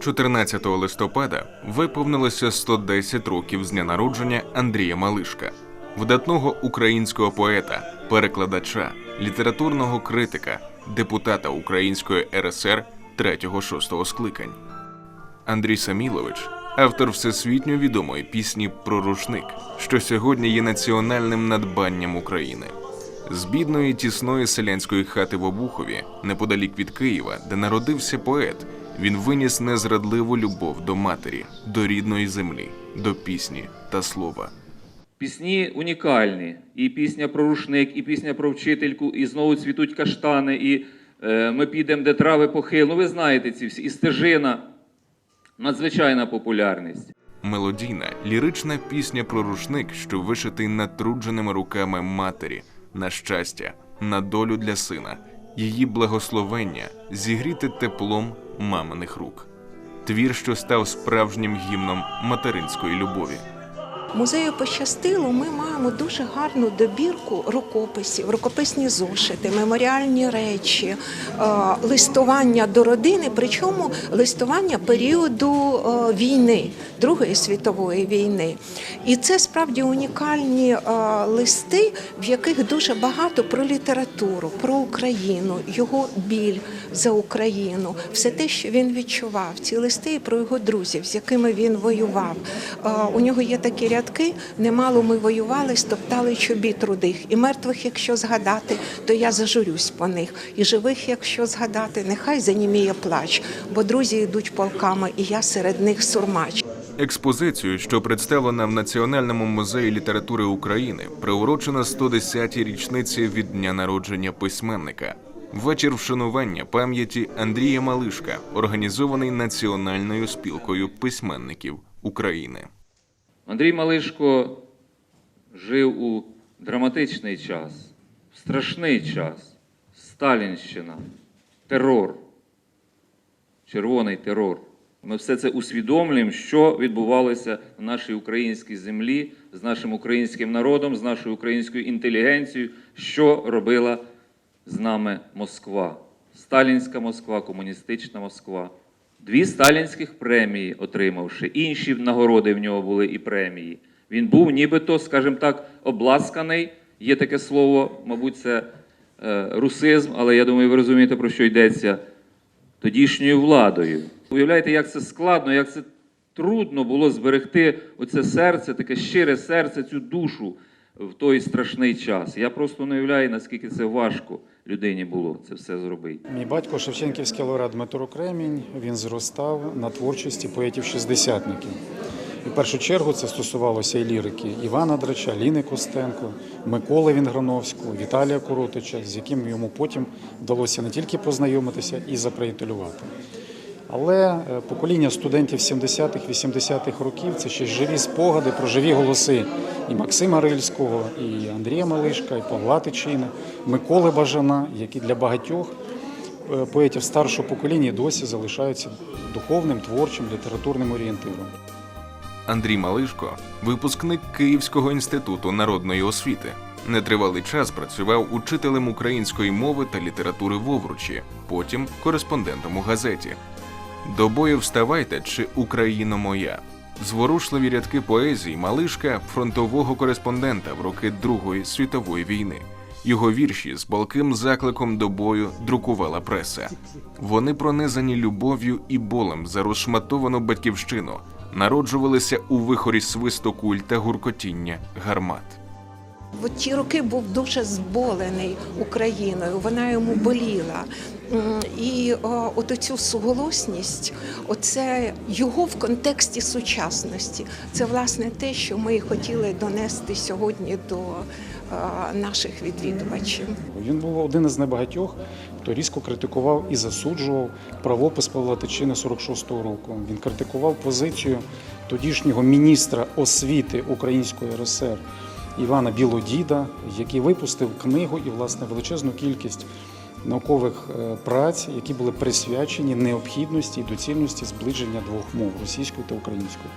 14 листопада виповнилося 110 років з дня народження Андрія Малишка, видатного українського поета, перекладача, літературного критика, депутата Української РСР 3-6 скликань. Андрій Самілович, автор всесвітньо відомої пісні про рушник, що сьогодні є національним надбанням України. З бідної тісної селянської хати в Обухові, неподалік від Києва, де народився поет, він виніс незрадливу любов до матері, до рідної землі, до пісні та слова. Пісні унікальні. І пісня про рушник, і пісня про вчительку, і знову цвітуть каштани, і е, ми підемо, де трави похил. Ну, ви знаєте ці всі. І стежина. Надзвичайна популярність. Мелодійна, лірична пісня про рушник, що вишитий натрудженими руками матері, на щастя, на долю для сина, її благословення зігріти теплом маминих рук. Твір, що став справжнім гімном материнської любові. Музею пощастило, ми маємо дуже гарну добірку рукописів, рукописні зошити, меморіальні речі, е, листування до родини, причому листування періоду е, війни, Другої світової війни. І це справді унікальні е, листи, в яких дуже багато про літературу, про Україну, його біль за Україну, все те, що він відчував. Ці листи і про його друзів, з якими він воював. У нього є такі рядки: немало ми воювали, стоптали чобіт рудих, і мертвих, якщо згадати, то я зажурюсь по них. І живих, якщо згадати, нехай заніміє плач, бо друзі йдуть полками, і я серед них сурмач. Експозицію, що представлена в Національному музеї літератури України, приурочена 110-й річниці від дня народження письменника. Вечір вшанування пам'яті Андрія Малишка, організований Національною спілкою письменників України. Андрій Малишко жив у драматичний час, в страшний час. Сталінщина, терор, червоний терор. Ми все це усвідомлюємо, що відбувалося на нашій українській землі з нашим українським народом, з нашою українською інтелігенцією, що робила з нами Москва. Сталінська Москва, комуністична Москва. Дві сталінських премії отримавши, інші нагороди в нього були і премії. Він був нібито, скажімо так, обласканий. Є таке слово, мабуть, це е, русизм, але я думаю, ви розумієте, про що йдеться тодішньою владою. Уявляєте, як це складно, як це трудно було зберегти оце серце, таке щире серце, цю душу в той страшний час. Я просто не уявляю, наскільки це важко людині було це все зробити. Мій батько Шевченківський лауреат Дмитро Кремінь. Він зростав на творчості поетів-шістдесятників. І в першу чергу це стосувалося і лірики Івана Драча, Ліни Костенко, Миколи Вінграновського, Віталія Коротича, з яким йому потім вдалося не тільки познайомитися і заприятелювати. Але е, покоління студентів 70-х, 80-х років це ще живі спогади про живі голоси і Максима Рильського, і Андрія Малишка, і Павла Тичина, Миколи Бажана, які для багатьох е, поетів старшого покоління досі залишаються духовним, творчим, літературним орієнтиром. Андрій Малишко, випускник Київського інституту народної освіти. Нетривалий час працював учителем української мови та літератури в Овручі, потім кореспондентом у газеті. До бою вставайте чи Україно моя. Зворушливі рядки поезії Малишка фронтового кореспондента в роки Другої світової війни. Його вірші з палким закликом до бою друкувала преса. Вони пронизані любов'ю і болем за розшматовану батьківщину, народжувалися у вихорі свисту куль та гуркотіння гармат. В ті роки був дуже зболений Україною, вона йому боліла. І от оцю суголосність, оце його в контексті сучасності. Це власне те, що ми хотіли донести сьогодні до е, наших відвідувачів. Він був один із небагатьох, хто різко критикував і засуджував правопис Павла Тичини 46-го року. Він критикував позицію тодішнього міністра освіти Української РСР Івана Білодіда, який випустив книгу і власне величезну кількість наукових е, праць, які були присвячені необхідності і доцільності зближення двох мов російської та української.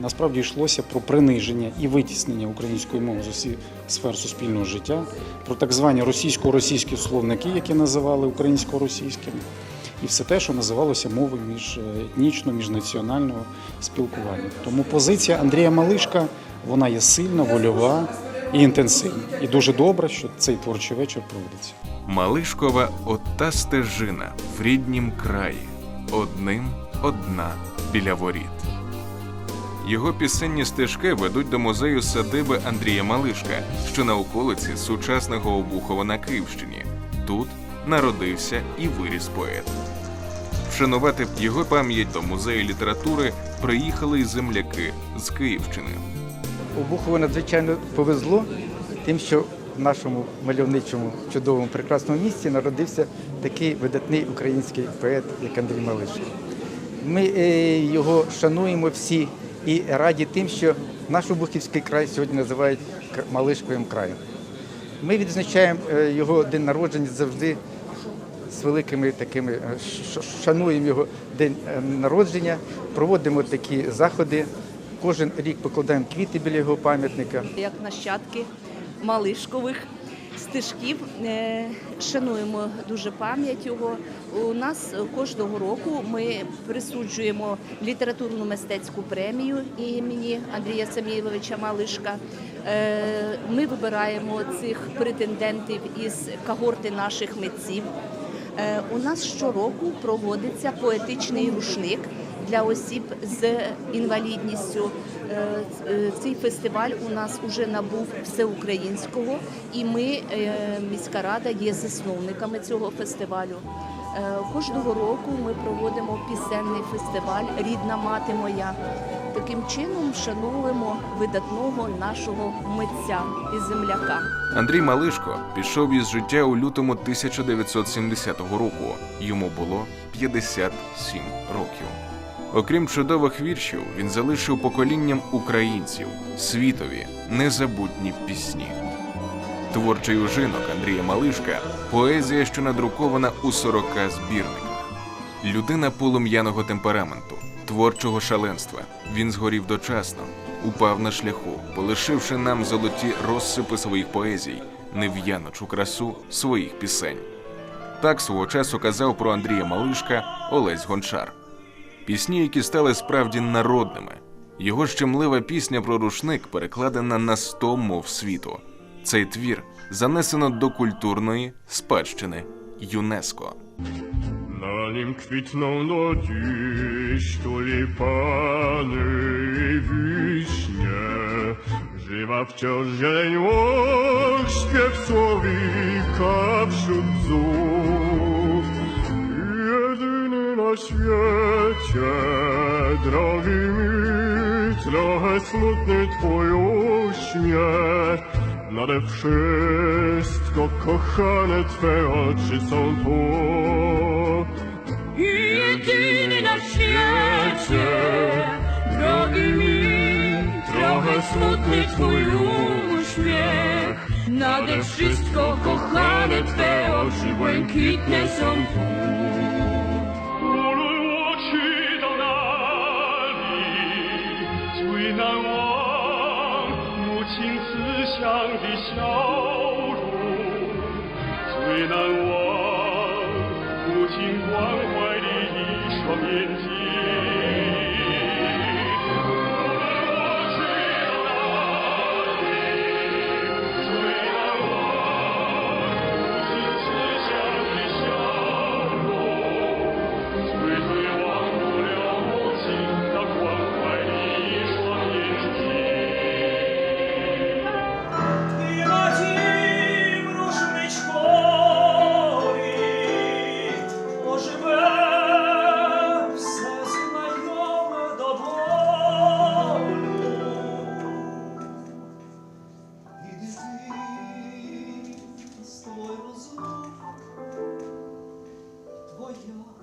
Насправді йшлося про приниження і витіснення української мови з усіх сфер суспільного життя, про так звані російсько-російські словники, які називали українсько-російськими. і все те, що називалося мовою міжетнічного, міжнаціонального спілкування. Тому позиція Андрія Малишка вона є сильна, вольова і інтенсивна. І дуже добре, що цей творчий вечір проводиться. Малишкова ота стежина в ріднім краї, одним одна біля воріт. Його пісенні стежки ведуть до музею садиби Андрія Малишка, що на околиці сучасного Обухова на Київщині. Тут народився і виріс поет. Вшанувати його пам'ять до музею літератури приїхали й земляки з Київщини. Обухову надзвичайно повезло тим, що в нашому мальовничому, чудовому, прекрасному місті народився такий видатний український поет, як Андрій Малишко. Ми е, його шануємо всі і раді тим, що наш Обухівський край сьогодні називають Малишковим краєм. Ми відзначаємо е, його день народження завжди з великими такими, е, шануємо його день народження, проводимо такі заходи. Кожен рік покладаємо квіти біля його пам'ятника. як нащадки малишкових стежків. Е, Шануємо дуже пам'ять його. У нас кожного року ми присуджуємо літературну мистецьку премію імені Андрія Саміловича Малишка. Е, Ми вибираємо цих претендентів із когорти наших митців. Е, У нас щороку проводиться поетичний рушник для осіб з інвалідністю. Е, е, Цей фестиваль у нас вже набув всеукраїнського, і ми, е, міська рада, є засновниками цього фестивалю. Кожного року ми проводимо пісенний фестиваль Рідна мати моя. Таким чином шануємо видатного нашого митця і земляка. Андрій Малишко пішов із життя у лютому 1970 року. Йому було 57 років. Окрім чудових віршів, він залишив поколінням українців світові незабутні пісні. Творчий ужинок Андрія Малишка поезія, що надрукована у 40 збірниках. Людина полум'яного темпераменту, творчого шаленства. Він згорів дочасно, упав на шляху, полишивши нам золоті розсипи своїх поезій, нев'яночу красу своїх пісень. Так свого часу казав про Андрія Малишка Олесь Гончар. Пісні, які стали справді народними. Його щемлива пісня про рушник перекладена на сто мов світу. Цей твір занесено до культурної спадщини ЮНЕСКО. Na nim kwitną do dziś tulipany i wiśnie. Żywa wciąż zieleń łąk, śpiew słowika wśród bzów. Jedyny na świecie, drogi mi, trochę smutny twój uśmiech. Nade wszystko kochane Twe oczy są tu. Jedyny na świecie, drogi mi, trochę smutny twój uśmiech. Nade wszystko kochane Twe oczy błękitne są tu. 最难忘母亲慈祥的笑容，最难忘母亲关怀的一双眼睛。морозу твоя.